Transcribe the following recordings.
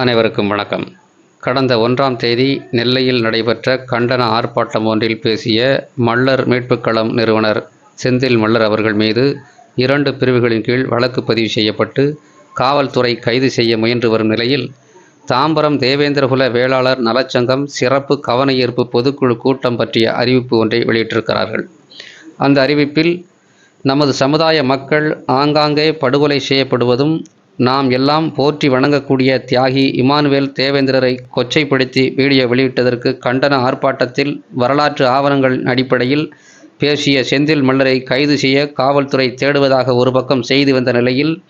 அனைவருக்கும் வணக்கம். கடந்த ஒன்றாம் தேதி நெல்லையில் நடைபெற்ற கண்டன ஆர்ப்பாட்டம் ஒன்றில் பேசிய மல்லர் மீட்புக்களம் நிறுவனர் செந்தில் மல்லர் அவர்கள் மீது இரண்டு பிரிவுகளின் கீழ் வழக்கு பதிவு செய்யப்பட்டு காவல்துறை கைது செய்ய முயன்று வரும் நிலையில் தாம்பரம் தேவேந்திரகுல வேளாளர் நலச்சங்கம் சிறப்பு கவன ஈர்ப்பு பொதுக்குழு கூட்டம் பற்றிய அறிவிப்பு ஒன்றை வெளியிட்டிருக்கிறார்கள். அந்த அறிவிப்பில் நமது சமுதாய மக்கள் ஆங்காங்கே படுகொலை செய்யப்படுவதும் நாம் எல்லாம் போற்றி வணங்கக்கூடிய தியாகி இமானுவேல் தேவேந்திரரை கொச்சைப்படுத்தி வீடியோ வெளியிட்டதற்கு கண்டன ஆர்ப்பாட்டத்தில் வரலாற்று ஆவணங்களின் அடிப்படையில் பேசிய செந்தில் மல்லரை கைது செய்ய காவல்துறை தேடுவதாக ஒரு பக்கம் செய்து வந்த நிலையில்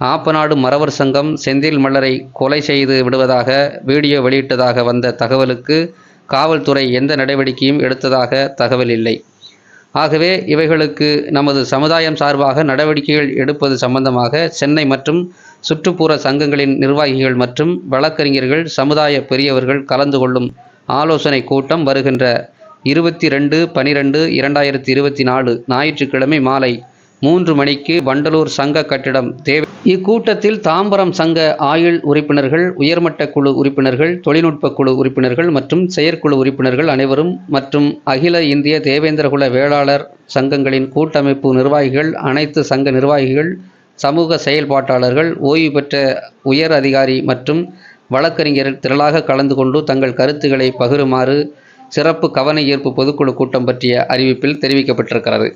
ஆப்பநாடு மறவர் சங்கம் செந்தில் மல்லரை கொலை செய்து விடுவதாக வீடியோ வெளியிட்டதாக வந்த தகவலுக்கு காவல்துறை எந்த நடவடிக்கையும் எடுத்ததாக தகவல் இல்லை. ஆகவே இவைகளுக்கு நமது சமுதாயம் சார்பாக நடவடிக்கைகள் எடுப்பது சம்பந்தமாக சென்னை மற்றும் சுற்றுப்புற சங்கங்களின் நிர்வாகிகள் மற்றும் வழக்கறிஞர்கள் சமுதாய பெரியவர்கள் கலந்து கொள்ளும் ஆலோசனை கூட்டம் வருகின்ற இருபத்தி ரெண்டு பனிரெண்டு இரண்டாயிரத்தி இருபத்தி நாலு ஞாயிற்றுக்கிழமை மாலை மூன்று மணிக்கு வண்டலூர் சங்க கட்டிடம் தேவை. இக்கூட்டத்தில் தாம்பரம் சங்க ஆயுள் உறுப்பினர்கள் உயர்மட்ட குழு உறுப்பினர்கள் தொழில்நுட்ப குழு உறுப்பினர்கள் மற்றும் செயற்குழு உறுப்பினர்கள் அனைவரும் மற்றும் அகில இந்திய தேவேந்திரகுல வேளாளர் சங்கங்களின் கூட்டமைப்பு நிர்வாகிகள் அனைத்து சங்க நிர்வாகிகள் சமூக செயல்பாட்டாளர்கள் ஓய்வு பெற்ற உயர் அதிகாரி மற்றும் வழக்கறிஞர்கள் திரளாக கலந்து கொண்டு தங்கள் கருத்துக்களை பகிருமாறு சிறப்பு கவன ஈர்ப்பு பொதுக்குழு கூட்டம் பற்றிய அறிவிப்பில் தெரிவிக்கப்பட்டிருக்கிறது.